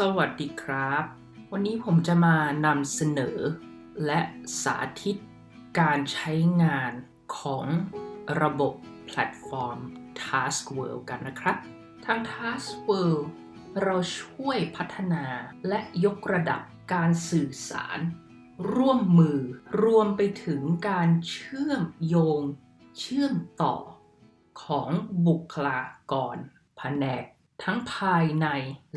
สวัสดีครับ วันนี้ผมจะมานำเสนอ และสาธิตการใช้งานของระบบแพลตฟอร์ม Task World กันนะครับ ทาง Task World เราช่วยพัฒนาและยกระดับการสื่อสาร ร่วมมือ รวมไปถึงการเชื่อมโยง เชื่อมต่อของบุคลากร แผนก ทั้งภายใน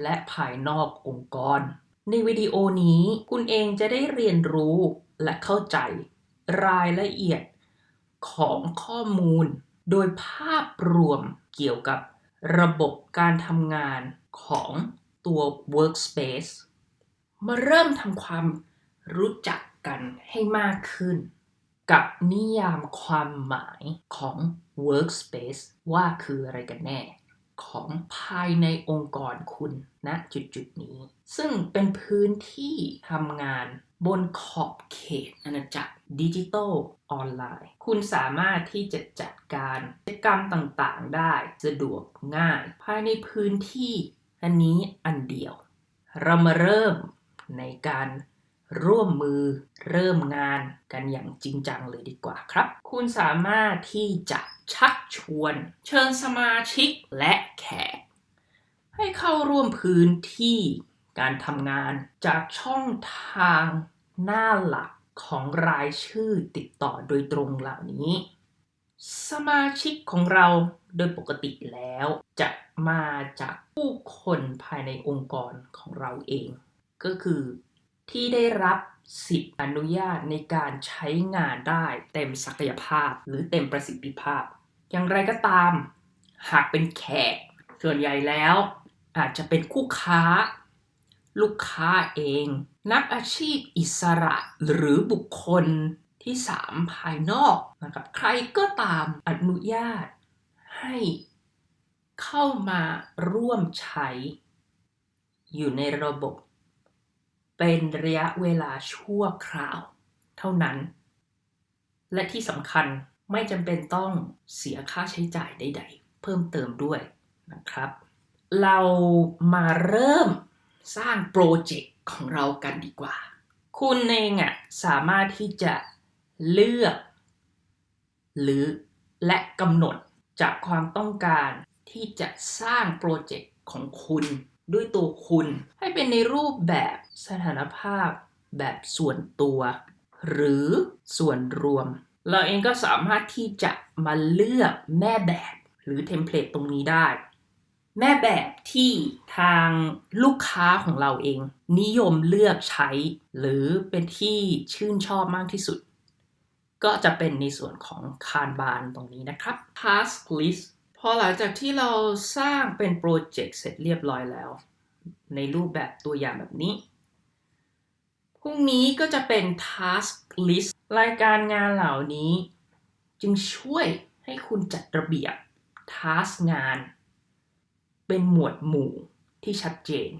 และภายนอกองค์กร ในวิดีโอนี้คุณเองจะได้เรียนรู้และเข้าใจรายละเอียดของข้อมูล โดยภาพรวมเกี่ยวกับระบบการทำงานของตัว Workspace มาเริ่มทำความรู้จักกันให้มากขึ้น กับนิยามความหมายของ Workspace ว่าคืออะไรกันแน่ ของภายในองค์กรคุณณนะจุดๆนี้ ซึ่งเป็นพื้นที่ทำงานบนขอบเขตอาณาจักรดิจิทัลออนไลน์ คุณสามารถที่จะจัดการกิจกรรมต่างๆได้สะดวกง่าย ภายในพื้นที่อันนี้อันเดียว เรามาเริ่มในการร่วมมือเริ่มงานกันอย่างจริงจังเลยดีกว่าครับ คุณสามารถที่จะ ชักชวน เชิญสมาชิกและแขก ให้เข้าร่วมพื้นที่การทำงานจากช่องทางหน้าหลักของรายชื่อติดต่อโดยตรงเหล่านี้ สมาชิกของเราโดยปกติแล้วจะมาจากผู้คนภายในองค์กรของเราเอง ก็คือที่ได้รับสิทธิอนุญาตในการใช้งานได้เต็มศักยภาพหรือเต็มประสิทธิภาพ อย่างไรก็ตาม หากเป็นแขก ส่วนใหญ่แล้ว อาจจะเป็นคู่ค้า ลูกค้าเอง นักอาชีพอิสระหรือบุคคลที่3ภายนอกนะครับใครก็ตามอนุญาต ให้เข้ามาร่วมใช้ อยู่ในระบบ เป็นระยะเวลาชั่วคราว เท่านั้น และที่สำคัญ ไม่จำเป็นต้องเสียค่าใช้จ่ายใด ๆ เพิ่มเติมด้วยนะครับ เรามาเริ่มสร้างโปรเจกต์ของเรากันดีกว่า คุณเองอะสามารถที่จะเลือก หรือและกำหนดจากความต้องการที่จะสร้างโปรเจกต์ของคุณด้วยตัวคุณ ให้เป็นในรูปแบบสถานภาพแบบส่วนตัว หรือส่วนรวม เราเองก็สามารถที่จะมาเลือกแม่แบบหรือเทมเพลตตรงนี้ได้ แม่แบบที่ทางลูกค้าของเราเอง นิยมเลือกใช้ หรือเป็นที่ชื่นชอบมากที่สุด ก็จะเป็นในส่วนของคานบานตรงนี้นะครับ task list พอหลังจากที่เราสร้างเป็นโปรเจกต์เสร็จเรียบร้อยแล้ว ในรูปแบบตัวอย่างแบบนี้ พรุ่งนี้ก็จะเป็น task list รายการงานเหล่านี้จึงช่วยให้คุณจัดระเบียบ task งาน เป็นหมวดหมู่ที่ชัดเจน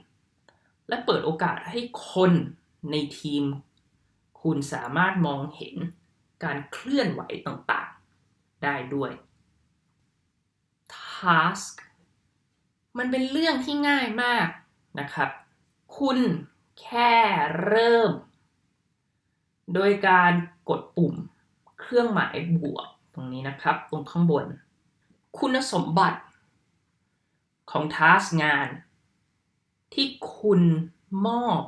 และเปิดโอกาสให้คนในทีม คุณสามารถมองเห็นการเคลื่อนไหวต่างๆ ได้ด้วย task มันเป็นเรื่องที่ง่ายมากนะครับ คุณแค่เริ่ม โดยการกดปุ่มเครื่องหมายบวกตรงนี้นะครับ ตรงข้างบน คุณสมบัติของ task งาน ที่คุณมอบ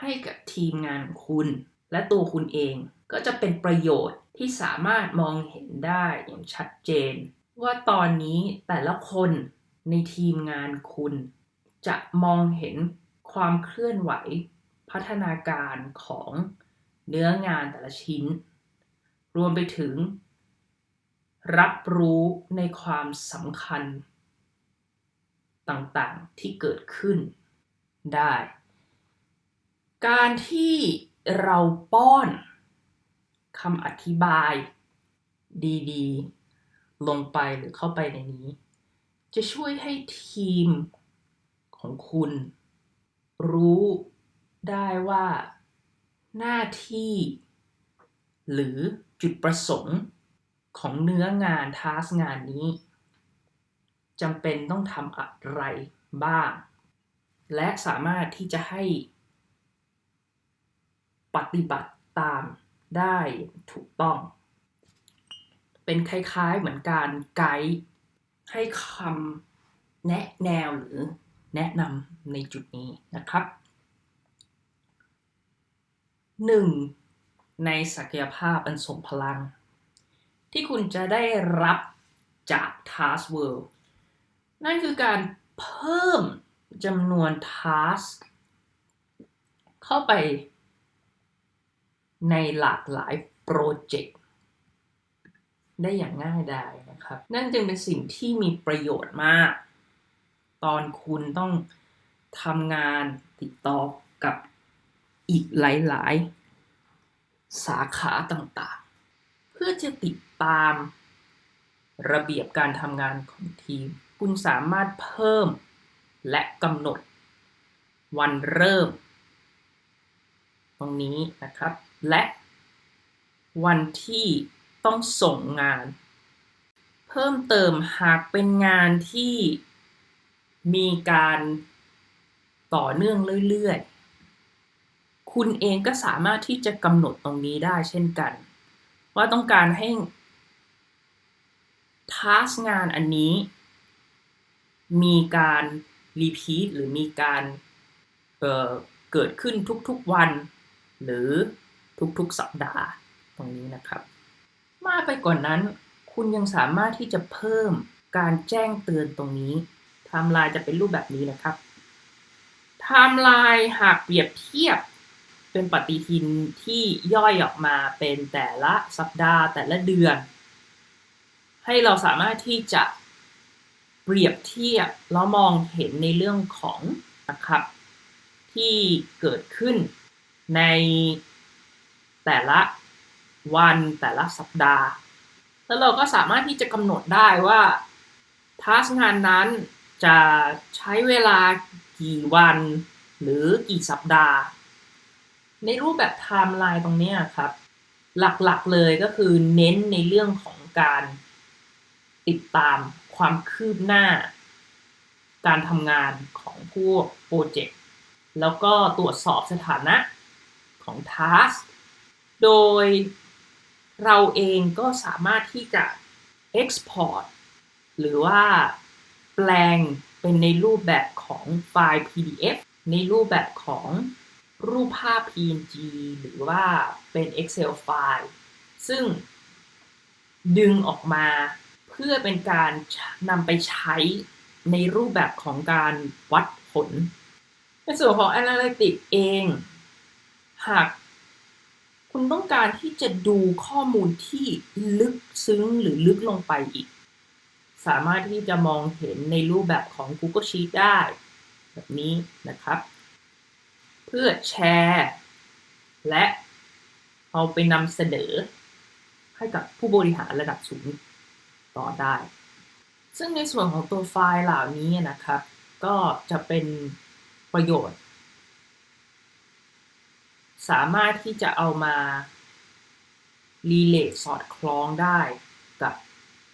ให้กับทีมงานคุณ และตัวคุณเองก็จะเป็นประโยชน์ที่สามารถมองเห็นได้อย่างชัดเจน ว่าตอนนี้แต่ละคนในทีมงานคุณ จะมองเห็นความเคลื่อนไหว พัฒนาการของ เนื้องานแต่ละชิ้น รวมไปถึง รับรู้ในความสำคัญ ต่างๆที่เกิดขึ้นได้ การที่เราป้อนคำอธิบายดีๆ ลงไปหรือเข้าไปในนี้ จะช่วยให้ทีมของคุณรู้ได้ว่า หน้าที่ หรือจุดประสงค์ของเนื้องานทาสงานนี้จำเป็นต้องทำอะไรบ้าง และสามารถที่จะให้ ปฏิบัติตามได้ถูกต้อง เป็นคล้ายๆเหมือนการไกด์ให้คำแนะแนวหรือแนะนำในจุดนี้นะครับ 1. ในศักยภาพอันทรงพลัง ที่คุณจะได้รับจาก Task World นั่นคือการเพิ่มจำนวน Task เข้าไปในหลากหลายโปรเจกต์ได้อย่างง่ายดายนะครับ นั่นจึงเป็นสิ่งที่มีประโยชน์มาก ตอนคุณต้องทำงานติดต่อกับ อีกหลาย ๆ สาขาต่างๆ เพื่อจะติดตาม ระเบียบการทำงานของทีม คุณสามารถเพิ่มและกำหนด วันเริ่ม ตรงนี้นะครับ และวันที่ต้องส่งงาน เพิ่มเติมหากเป็นงานที่มีการต่อเนื่องเรื่อย ๆ คุณเองก็สามารถที่จะกำหนดตรงนี้ได้เช่นกัน ว่าต้องการให้ทัสงานอันนี้ มีการรีพีทหรือมีการเเกิดขึ้นทุกๆวัน หรือทุกๆสัปดาห์ตรงนี้นะครับ มากไปกว่านนั้น คุณยังสามารถที่จะเพิ่มการแจ้งเตือนตรงนี้ไทม์ไลน์จะเป็นรูปแบบนี้นะครับไทม์ไลน์หากเปรียบเทียบ เป็นปฏิทินที่ย่อยออกมาเป็นแต่ละสัปดาห์แต่ละเดือน ให้เราสามารถที่จะเปรียบเทียบแล้วมองเห็นในเรื่องของนะครับ ที่เกิดขึ้นในแต่ละวันแต่ละสัปดาห์ แล้วเราก็สามารถที่จะกำหนดได้ว่าทัสงานนั้นจะใช้เวลากี่วันหรือกี่สัปดาห์ ในรูปแบบไทม์ไลน์ตรงนี้ครับ หลักๆเลยก็คือเน้นในเรื่องของการติดตามความคืบหน้า การทำงานของพวกโปรเจกต์แล้วก็ตรวจสอบสถานะของทัสโดยเราเองก็สามารถที่จะ export หรือว่าแปลงเป็นในรูปแบบของไฟล์ PDF ในรูปแบบของ รูปภาพ PNG หรือว่าเป็น Excel ไฟล์ซึ่งดึงออกมาเพื่อเป็นการนำไปใช้ในรูปแบบของการวัดผล ในส่วนของ Analytics เอง หากคุณต้องการที่จะดูข้อมูลที่ลึกซึ้งหรือลึกลงไปอีก สามารถที่จะมองเห็นในรูปแบบของ Google Sheet ได้ แบบนี้นะครับ เพื่อแชร์ และเอาไปนำเสนอ ให้กับผู้บริหารระดับสูงต่อได้ ซึ่งในส่วนของตัวไฟล์เหล่านี้นะครับ ก็จะเป็นประโยชน์ สามารถที่จะเอามารีเลทสอดคล้องได้กับ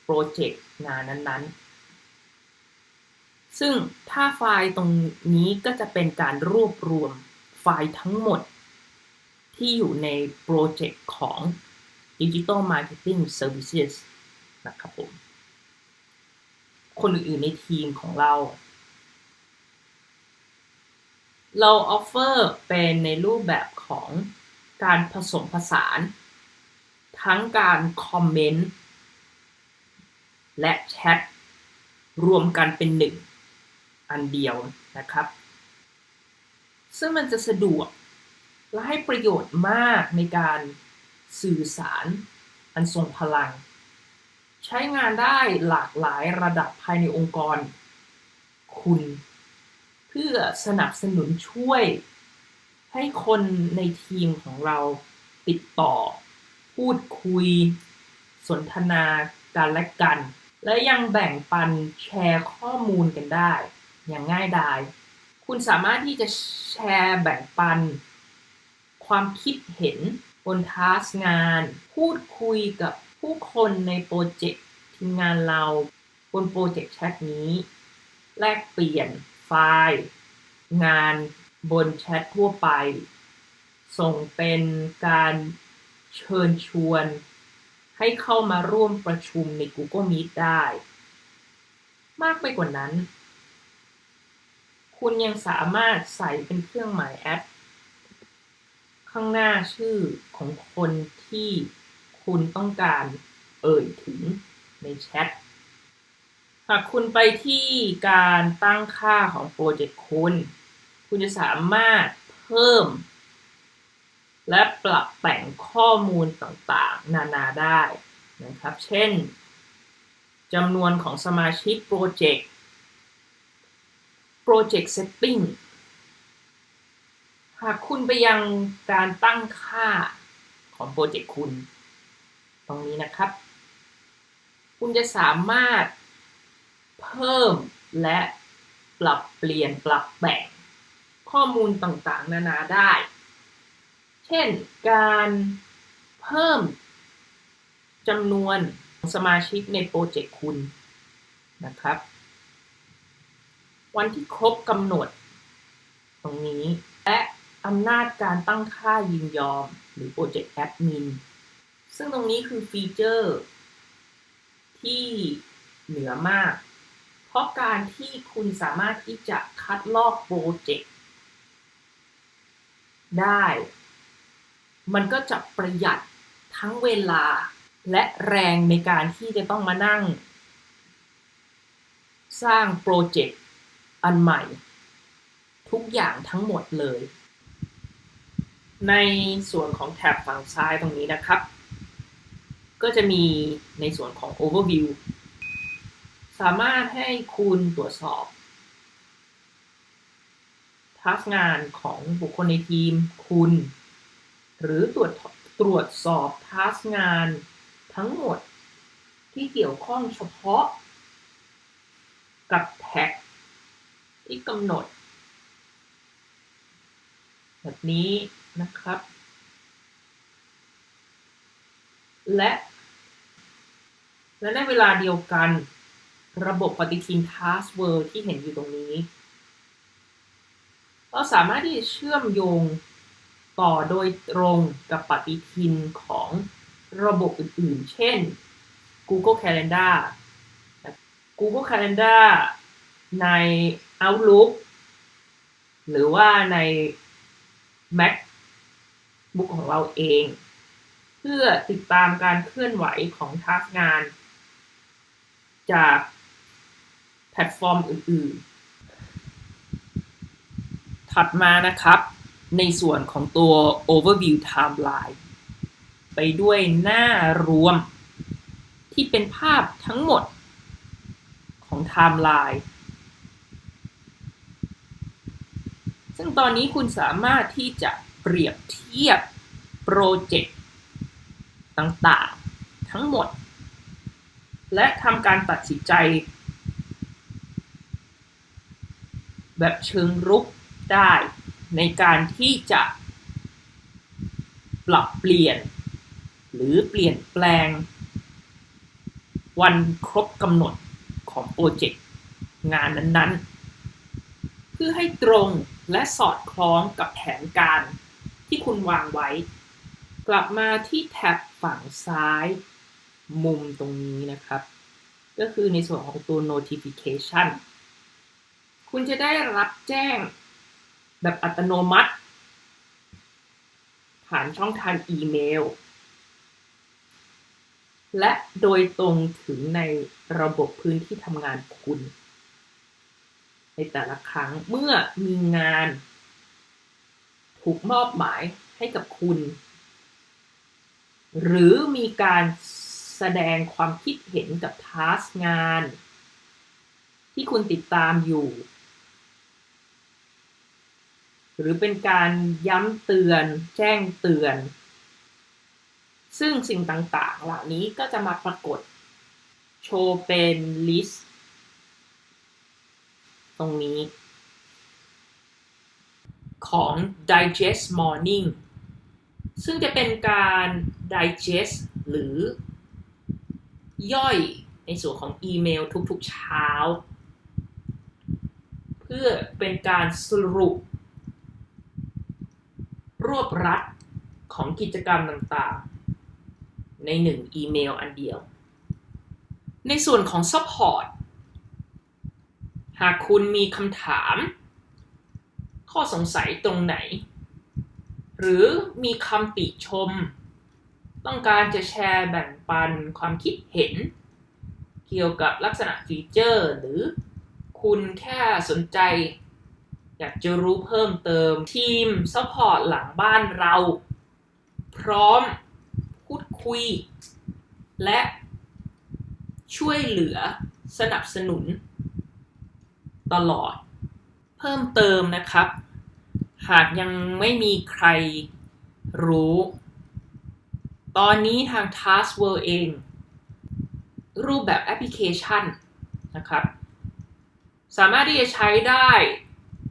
โปรเจกต์งานนั้นๆ ซึ่งถ้าไฟล์ตรงนี้ก็จะเป็นการรวบรวม ไฟล์ทั้งหมดที่อยู่ในโปรเจกต์ของ Digital Marketing Services นะครับผม คนอื่นๆในทีมของเรา เราออฟเฟอร์เป็นในรูปแบบของการผสมผสาน ทั้งการคอมเมนต์และแชทรวมกันเป็นหนึ่งอันเดียวนะครับ ซึ่งมันจะสะดวก และให้ประโยชน์มากในการสื่อสารอันทรงพลัง ใช้งานได้หลากหลายระดับภายในองค์กร คุณ เพื่อสนับสนุนช่วย ให้คนในทีมของเราติดต่อ พูดคุย สนทนากันและกัน และยังแบ่งปันแชร์ข้อมูลกันได้ อย่างง่ายดาย คุณสามารถที่จะแชร์แบ่งปัน ความคิดเห็นบนทัสงาน พูดคุยกับผู้คนในโปรเจกต์ทีมงานเราบนโปรเจกต์แชทนี้ แลกเปลี่ยนไฟล์ งานบนแชททั่วไป ส่งเป็นการเชิญชวน ให้เข้ามาร่วมประชุมใน Google Meet ได้ มากไปกว่านั้น คุณยังสามารถใส่เป็นเครื่องหมายแอดข้างหน้าชื่อของคนที่คุณต้องการเอ่ยถึงในแชท หากคุณไปที่การตั้งค่าของโปรเจกต์คุณ คุณจะสามารถเพิ่ม และปรับแต่งข้อมูลต่างๆ นานาได้นะครับ เช่นจำนวนของสมาชิกโปรเจกต์ Project Setting หากคุณไปยังการตั้งค่าของโปรเจกต์คุณ ตรงนี้นะครับ คุณจะสามารถเพิ่มและปรับเปลี่ยนปรับแต่งข้อมูลต่างๆ นานาได้ เช่นการเพิ่มจำนวนสมาชิกในโปรเจกต์คุณนะครับ วันที่ครบกำหนด ตรงนี้ และอำนาจการตั้งค่ายินยอม หรือโปรเจกต์แอดมินซึ่งตรงนี้คือฟีเจอร์ ที่เหนือมาก เพราะการที่คุณสามารถที่จะคัดลอกโปรเจกต์ได้ มันก็จะประหยัดทั้งเวลาและแรงในการที่จะต้องมานั่ง สร้างโปรเจกต์ อันใหม่ ทุกอย่างทั้งหมดเลย ในส่วนของแถบฝั่งซ้ายตรงนี้นะครับ ก็จะมีในส่วนของ Overview สามารถให้คุณตรวจสอบทักงานของบุคคลในทีมคุณ หรือตรวจตรวจสอบทักงานทั้งหมดที่เกี่ยวข้องเฉพาะ กับแท็ก ที่กำหนด แบบนี้นะครับ และ และในเวลาเดียวกัน ระบบปฏิทิน Task World ที่เห็นอยู่ตรงนี้ เราสามารถที่จะเชื่อมโยงต่อโดยตรงกับปฏิทินของระบบอื่นๆ เช่น Google Calendar Google Calendar ใน Outlook หรือว่าใน MacBook ของเราเอง เพื่อติดตามการเคลื่อนไหวของทักงาน จากแพลตฟอร์มอื่น ๆ ถัดมานะครับ ในส่วนของตัว Overview Timeline ไปด้วยหน้ารวม ที่เป็นภาพทั้งหมดของไทม์ไลน์ ซึ่งตอนนี้คุณสามารถที่จะเปรียบเทียบโปรเจกต์ต่างๆทั้งหมด และทำการตัดสินใจ แบบเชิงรุกได้ในการที่จะปรับเปลี่ยน หรือเปลี่ยนแปลง วันครบกำหนดของโปรเจกต์งานนั้นๆ เพื่อให้ตรง และสอดคล้องกับแผนการที่คุณวางไว้ กลับมาที่แท็บฝั่งซ้ายมุมตรงนี้นะครับ ก็คือในส่วนของตัว notification คุณจะได้รับแจ้งแบบอัตโนมัติ ผ่านช่องทางอีเมล และโดยตรงถึงในระบบพื้นที่ทำงานคุณ แต่ละครั้งเมื่อมีงาน ถูกมอบหมายให้กับคุณ หรือมีการแสดงความคิดเห็นกับทาสงาน ที่คุณติดตามอยู่ หรือเป็นการย้ำเตือน แจ้งเตือน ซึ่งสิ่งต่างๆ เหล่านี้ก็จะมาปรากฏ โชว์เป็นลิสต์ ตรงนี้ ของ digest morning ซึ่งจะเป็นการ digest หรือย่อยในส่วนของอีเมลทุกๆเช้า เพื่อเป็นการสรุป รวบรัดของกิจกรรมต่างๆ ในหนึ่งอีเมลอันเดียว ในส่วนของ Support หากคุณมีคำถาม ข้อสงสัยตรงไหน หรือมีคำติชม ต้องการจะแชร์แบ่งปันความคิดเห็น เกี่ยวกับลักษณะฟีเจอร์ หรือคุณแค่สนใจ อยากจะรู้เพิ่มเติมทีมซัพพอร์ตหลังบ้านเรา พร้อมพูดคุย และช่วยเหลือสนับสนุน ตลอด เพิ่มเติมนะครับ หากยังไม่มีใครรู้ ตอนนี้ทาง TaskWorld เอง รูปแบบแอปพลิเคชันนะครับ สามารถที่จะใช้ได้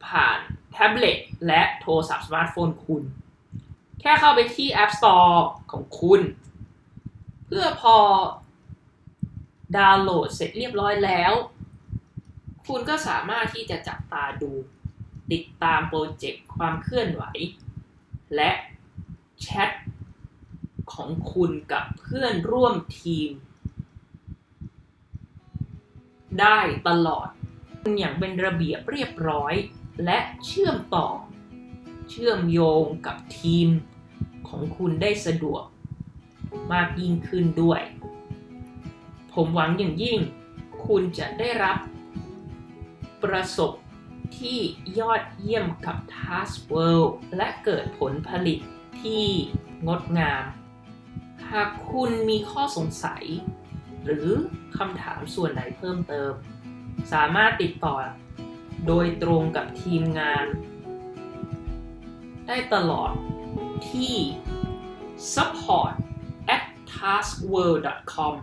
ผ่านแท็บเล็ตและโทรศัพท์สมาร์ทโฟนคุณ แค่เข้าไปที่ App Store ของคุณ เพื่อพอดาวน์โหลดเสร็จเรียบร้อยแล้ว คุณก็สามารถที่จะจับตาดู ติดตามโปรเจกต์ความเคลื่อนไหว และแชทของคุณกับเพื่อนร่วมทีม ได้ตลอดอย่างเป็นระเบียบเรียบร้อย และเชื่อมต่อ เชื่อมโยงกับทีมของคุณได้สะดวก มากยิ่งขึ้นด้วย ผมหวังอย่างยิ่ง คุณจะได้รับ ประสบที่ยอดเยี่ยมกับ Task World และเกิดผลผลิตที่งดงาม หากคุณมีข้อสงสัย หรือคำถามส่วนไหนเพิ่มเติม สามารถติดต่อโดยตรงกับทีมงาน ได้ตลอดที่ support at taskworld.com